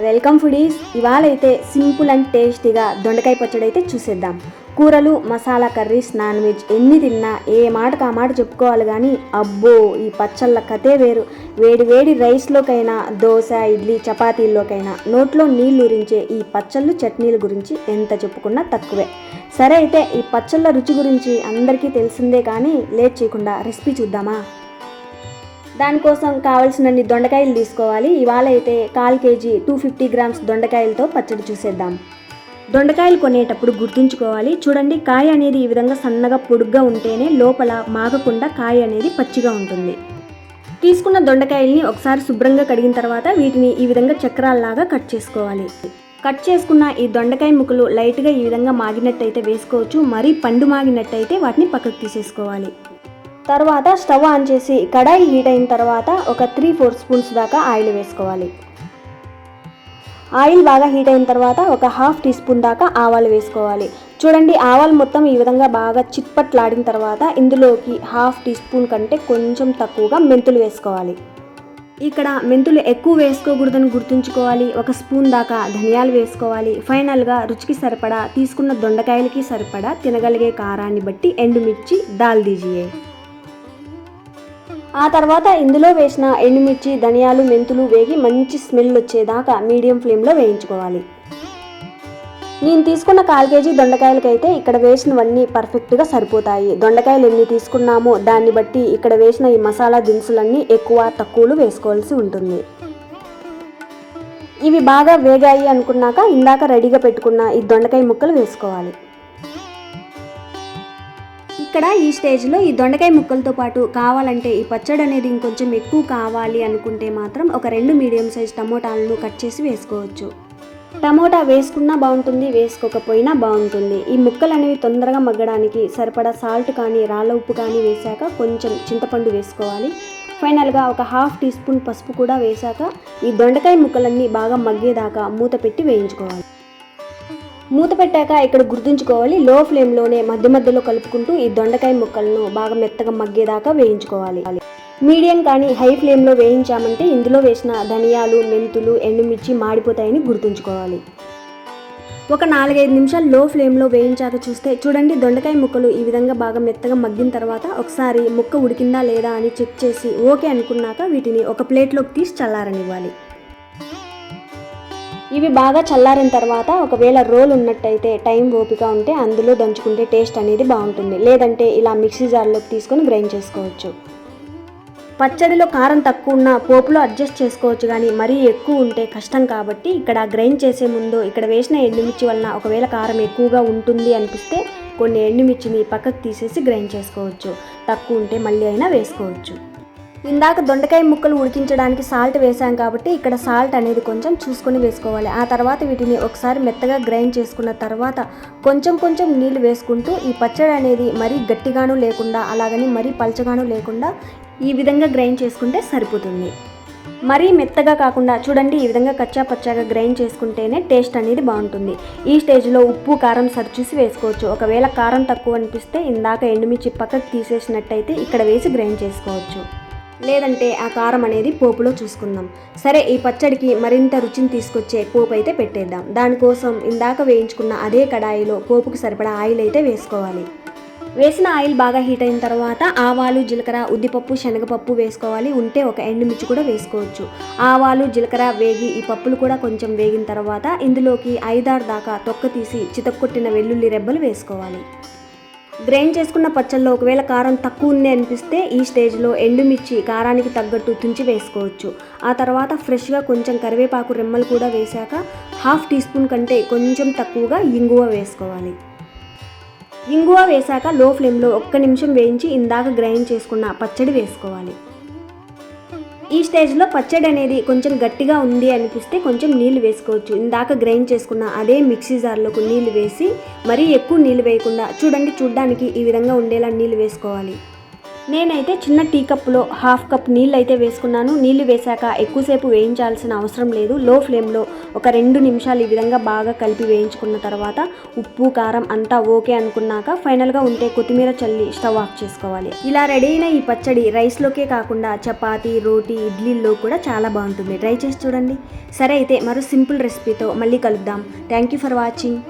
Welcome foodies. ఇవాళ అయితే simple and టేస్టీగా దొండకాయ పచ్చడి అయితే చూసేద్దాం. కూరలు మసాలా కర్రీస్ నాన్ వెజ్ ఎన్ని తిన్నా ఏ మాటకు ఆ మాట చెప్పుకోవాలి కానీ అబ్బో ఈ పచ్చళ్ళ కథే వేరు. వేడి వేడి రైస్లోకైనా దోశ ఇడ్లీ చపాతీల్లోకైనా నోట్లో నీళ్ళు ఉరించే ఈ పచ్చళ్ళు చట్నీల గురించి ఎంత చెప్పుకున్నా తక్కువే. సరే అయితే ఈ పచ్చళ్ళ రుచి గురించి అందరికీ తెలిసిందే కానీ లేట్ చేయకుండా రెసిపీ చూద్దామా? దానికోసం కావలసినన్ని దొండకాయలు తీసుకోవాలి. ఇవాళ అయితే కాల్ కేజీ టూ ఫిఫ్టీ గ్రామ్స్ దొండకాయలతో పచ్చడి చూసేద్దాం. దొండకాయలు కొనేటప్పుడు గుర్తుంచుకోవాలి. చూడండి కాయ అనేది ఈ విధంగా సన్నగా పొడుగ్గా ఉంటేనే లోపల మాగకుండా కాయ అనేది పచ్చిగా ఉంటుంది. తీసుకున్న దొండకాయల్ని ఒకసారి శుభ్రంగా కడిగిన తర్వాత వీటిని ఈ విధంగా చక్రాల్లాగా కట్ చేసుకోవాలి. కట్ చేసుకున్న ఈ దొండకాయ ముక్కలు లైట్గా ఈ విధంగా మాగినట్టయితే వేసుకోవచ్చు. మరీ పండు మాగినట్టయితే వాటిని పక్కకు తీసేసుకోవాలి. తర్వాత స్టవ్ ఆన్ చేసి కడాయి హీట్ అయిన తర్వాత ఒక త్రీ ఫోర్ స్పూన్స్ దాకా ఆయిల్ వేసుకోవాలి. ఆయిల్ బాగా హీట్ అయిన తర్వాత ఒక హాఫ్ టీ స్పూన్ దాకా ఆవాలు వేసుకోవాలి. చూడండి ఆవాలు మొత్తం ఈ విధంగా బాగా చిట్పట్లాడిన తర్వాత ఇందులోకి హాఫ్ టీ స్పూన్ కంటే కొంచెం తక్కువగా మెంతులు వేసుకోవాలి. ఇక్కడ మెంతులు ఎక్కువ వేసుకోకూడదని గుర్తుంచుకోవాలి. ఒక స్పూన్ దాకా ధనియాలు వేసుకోవాలి. ఫైనల్గా రుచికి సరిపడా తీసుకున్న దొండకాయలకి సరిపడా తినగలిగే కారాన్ని బట్టి ఎండుమిర్చి దాల్ దీజియే ఆ తర్వాత ఇందులో వేసిన ఎండుమిర్చి ధనియాలు మెంతులు వేగి మంచి స్మెల్ వచ్చేదాకా మీడియం ఫ్లేమ్లో వేయించుకోవాలి. నేను తీసుకున్న కాల్ కేజీ దొండకాయలకైతే ఇక్కడ వేసినవన్నీ పర్ఫెక్ట్గా సరిపోతాయి. దొండకాయలు ఎన్ని తీసుకున్నామో దాన్ని బట్టి ఇక్కడ వేసిన ఈ మసాలా దినుసులన్నీ ఎక్కువ తక్కువలు వేసుకోవాల్సి ఉంటుంది. ఇవి బాగా వేగాయి అనుకున్నాక ఇందాక రెడీగా పెట్టుకున్న ఈ దొండకాయ ముక్కలు వేసుకోవాలి. ఇక్కడ ఈ స్టేజ్లో ఈ దొండకాయ ముక్కలతో పాటు కావాలంటే ఈ పచ్చడి అనేది ఇంకొంచెం ఎక్కువ కావాలి అనుకుంటే మాత్రం ఒక రెండు మీడియం సైజ్ టమోటాలను కట్ చేసి వేసుకోవచ్చు. టమోటా వేసుకున్నా బాగుంటుంది వేసుకోకపోయినా బాగుంటుంది. ఈ ముక్కలు అనేవి తొందరగా మగ్గడానికి సరిపడా సాల్ట్ కానీ రాళ్ళ ఉప్పు కానీ వేశాక కొంచెం చింతపండు వేసుకోవాలి. ఫైనల్గా ఒక హాఫ్ టీ స్పూన్ పసుపు కూడా వేశాక ఈ దొండకాయ ముక్కలన్నీ బాగా మగ్గేదాకా మూత పెట్టి వేయించుకోవాలి. మూత పెట్టాక ఇక్కడ గుర్తుంచుకోవాలి లో ఫ్లేమ్లోనే మధ్య మధ్యలో కలుపుకుంటూ ఈ దొండకాయ ముక్కలను బాగా మెత్తగా మగ్గేదాకా వేయించుకోవాలి. మీడియం కానీ హై ఫ్లేమ్లో వేయించామంటే ఇందులో వేసిన ధనియాలు మెంతులు ఎండుమిర్చి మాడిపోతాయని గుర్తుంచుకోవాలి. ఒక నాలుగైదు నిమిషాలు లో ఫ్లేమ్లో వేయించాక చూస్తే చూడండి దొండకాయ ముక్కలు ఈ విధంగా బాగా మెత్తగా మగ్గిన తర్వాత ఒకసారి ముక్క ఉడికిందా లేదా అని చెక్ చేసి ఓకే అనుకున్నాక వీటిని ఒక ప్లేట్లోకి తీసి చల్లారనివ్వాలి. ఇవి బాగా చల్లారిన తర్వాత ఒకవేళ రోల్ ఉన్నట్టయితే టైం ఓపిక ఉంటే అందులో దంచుకుంటే టేస్ట్ అనేది బాగుంటుంది. లేదంటే ఇలా మిక్సీ జార్లోకి తీసుకొని గ్రైండ్ చేసుకోవచ్చు. పచ్చడిలో కారం తక్కువ ఉన్న పోపులో అడ్జస్ట్ చేసుకోవచ్చు కానీ మరీ ఎక్కువ ఉంటే కష్టం కాబట్టి ఇక్కడ గ్రైండ్ చేసే ముందు ఇక్కడ వేసిన ఎండుమిర్చి వలన ఒకవేళ కారం ఎక్కువగా ఉంటుంది అనిపిస్తే కొన్ని ఎండుమిర్చిని పక్కకు తీసేసి గ్రైండ్ చేసుకోవచ్చు. తక్కువ ఉంటే మళ్ళీ అయినా వేసుకోవచ్చు. ఇందాక దొండకాయ ముక్కలు ఉడికించడానికి సాల్ట్ వేసాం కాబట్టి ఇక్కడ సాల్ట్ అనేది కొంచెం చూసుకొని వేసుకోవాలి. ఆ తర్వాత వీటిని ఒకసారి మెత్తగా గ్రైండ్ చేసుకున్న తర్వాత కొంచెం కొంచెం నీళ్ళు వేసుకుంటూ ఈ పచ్చడి అనేది మరీ గట్టిగాను లేకుండా అలాగని మరీ పలచగాను లేకుండా ఈ విధంగా గ్రైండ్ చేసుకుంటే సరిపోతుంది. మరీ మెత్తగా కాకుండా చూడండి ఈ విధంగా కచ్చా పచ్చాగా గ్రైండ్ చేసుకుంటేనే టేస్ట్ అనేది బాగుంటుంది. ఈ స్టేజ్లో ఉప్పు కారం సరిచూసి వేసుకోవచ్చు. ఒకవేళ కారం తక్కువ అనిపిస్తే ఇందాక ఎండుమిర్చి పక్కకు తీసేసినట్టయితే ఇక్కడ వేసి గ్రైండ్ చేసుకోవచ్చు. లేదంటే ఆ కారం అనేది పోపులో చూసుకుందాం. సరే ఈ పచ్చడికి మరింత రుచిని తీసుకొచ్చే పోపు అయితే పెట్టేద్దాం. దానికోసం ఇందాక వేయించుకున్న అదే కడాయిలో పోపుకు సరిపడా ఆయిల్ అయితే వేసుకోవాలి. వేసిన ఆయిల్ బాగా హీట్ అయిన తర్వాత ఆవాలు జీలకర్ర ఉద్దిపప్పు శనగపప్పు వేసుకోవాలి. ఉంటే ఒక ఎండుమిర్చి కూడా వేసుకోవచ్చు. ఆవాలు జీలకర్ర వేగి ఈ పప్పులు కూడా కొంచెం వేగిన తర్వాత ఇందులోకి ఐదారు దాకా తొక్క తీసి చితక్కొట్టిన వెల్లుల్లి రెబ్బలు వేసుకోవాలి. గ్రైండ్ చేసుకున్న పచ్చళ్ళలో ఒకవేళ కారం తక్కువ ఉంది అనిపిస్తే ఈ స్టేజ్లో ఎండుమిర్చి కారానికి తగ్గట్టు తుంచి వేసుకోవచ్చు. ఆ తర్వాత ఫ్రెష్గా కొంచెం కరివేపాకు రెమ్మలు కూడా వేశాక హాఫ్ టీ స్పూన్ కంటే కొంచెం తక్కువగా ఇంగువ వేసుకోవాలి. ఇంగువ వేశాక లో ఫ్లేమ్లో ఒక్క నిమిషం వేయించి ఇందాక గ్రైండ్ చేసుకున్న పచ్చడి వేసుకోవాలి. ఈ స్టేజ్లో పచ్చడి అనేది కొంచెం గట్టిగా ఉంది అనిపిస్తే కొంచెం నీళ్ళు వేసుకోవచ్చు. ఇందాక గ్రైండ్ చేసుకున్న అదే మిక్సీ జార్లోకి నీళ్ళు వేసి మరీ ఎక్కువ నీళ్ళు వేయకుండా చూడండి చూడ్డానికి ఈ విధంగా ఉండేలా నీళ్ళు వేసుకోవాలి. నేనైతే చిన్న టీ కప్లో హాఫ్ కప్ నీళ్ళు అయితే వేసుకున్నాను. నీళ్ళు వేశాక ఎక్కువసేపు వేయించాల్సిన అవసరం లేదు. లో ఫ్లేమ్లో ఒక రెండు నిమిషాలు ఈ విధంగా బాగా కలిపి వేయించుకున్న తర్వాత ఉప్పు కారం అంతా ఓకే అనుకున్నాక ఫైనల్గా ఉంటే కొత్తిమీర చల్లి స్టవ్ ఆఫ్ చేసుకోవాలి. ఇలా రెడీ అయిన ఈ పచ్చడి రైస్లోకే కాకుండా చపాతీ రోటీ ఇడ్లీల్లో కూడా చాలా బాగుంటుంది. ట్రై చేసి చూడండి. సరే అయితే మరో సింపుల్ రెసిపీతో మళ్ళీ కలుద్దాం. Thank you for watching.